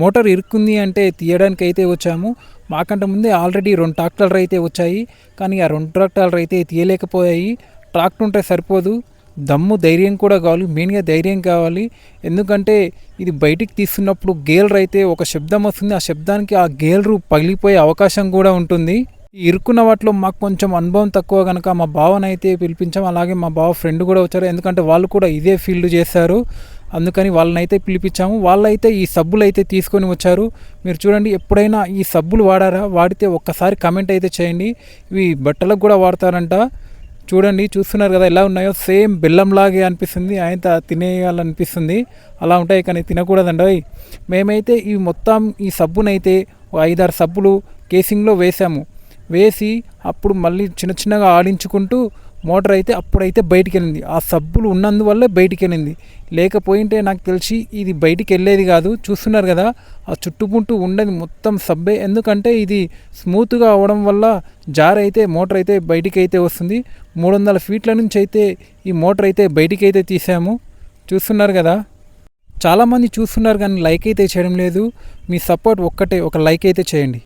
Motor ఇరుక్కుంది అంటే తీయడానికి అయితే వచ్చాము. మాకంటే ముందే ఆల్రెడీ రెండు ట్రాక్టర్లు అయితే వచ్చాయి. కానీ ఆ రెండు ట్రాక్టర్లు అయితే తీయలేకపోయాయి. ట్రాక్టర్ ఉంటే సరిపోదు. దమ్ము ధైర్యం కూడా కావాలి. మెయిన్గా ధైర్యం కావాలి. ఎందుకంటే ఇది బయటికి తీస్తున్నప్పుడు గేలర్ అయితే ఒక శబ్దం వస్తుంది. ఆ శబ్దానికి ఆ గేలరు పగిలిపోయే అవకాశం కూడా ఉంటుంది. ఈ ఇరుక్కున్న వాటిలో మాకు కొంచెం అనుభవం తక్కువ కనుక మా బావని అయితే పిలిపించాం. అలాగే మా బావ ఫ్రెండ్ కూడా వచ్చారు. ఎందుకంటే వాళ్ళు కూడా ఇదే ఫీల్డ్ చేశారు. అందుకని వాళ్ళనైతే పిలిపించాము. వాళ్ళైతే ఈ సబ్బులు అయితే తీసుకొని వచ్చారు. మీరు చూడండి ఎప్పుడైనా ఈ సబ్బులు వాడారా? వాడితే ఒక్కసారి కమెంట్ అయితే చేయండి. ఇవి బట్టలకు కూడా వాడతారంట. చూడండి చూస్తున్నారు కదా ఎలా ఉన్నాయో? సేమ్ బెల్లంలాగే అనిపిస్తుంది. ఆయన తినేయాలనిపిస్తుంది. అలా ఉంటాయి కానీ తినకూడదండి. మేమైతే ఈ మొత్తం ఈ సబ్బునైతే ఒక ఐదారు సబ్బులు కేసింగ్లో వేసాము. వేసి అప్పుడు మళ్ళీ చిన్న చిన్నగా ఆడించుకుంటూ మోటార్ అయితే అప్పుడైతే బయటికి వెళ్ళింది ఆ సబ్బులు ఉన్నందువల్ల బయటికి వెళ్ళింది లేకపోయింటే నాకు తెలిసి ఇది బయటికి వెళ్ళేది కాదు. చూస్తున్నారు కదా ఆ చుట్టుముట్టు ఉండేది మొత్తం సబ్బే. ఎందుకంటే ఇది స్మూత్గా అవ్వడం వల్ల జార్ అయితే మోటార్ అయితే బయటికి అయితే వస్తుంది. మూడు వందల ఫీట్ల నుంచి అయితే ఈ మోటార్ అయితే బయటికి అయితే తీసాము. చూస్తున్నారు కదా చాలామంది చూస్తున్నారు కానీ లైక్ అయితే చేయడం లేదు. మీ సపోర్ట్ ఒక్కటే ఒక లైక్ అయితే చేయండి.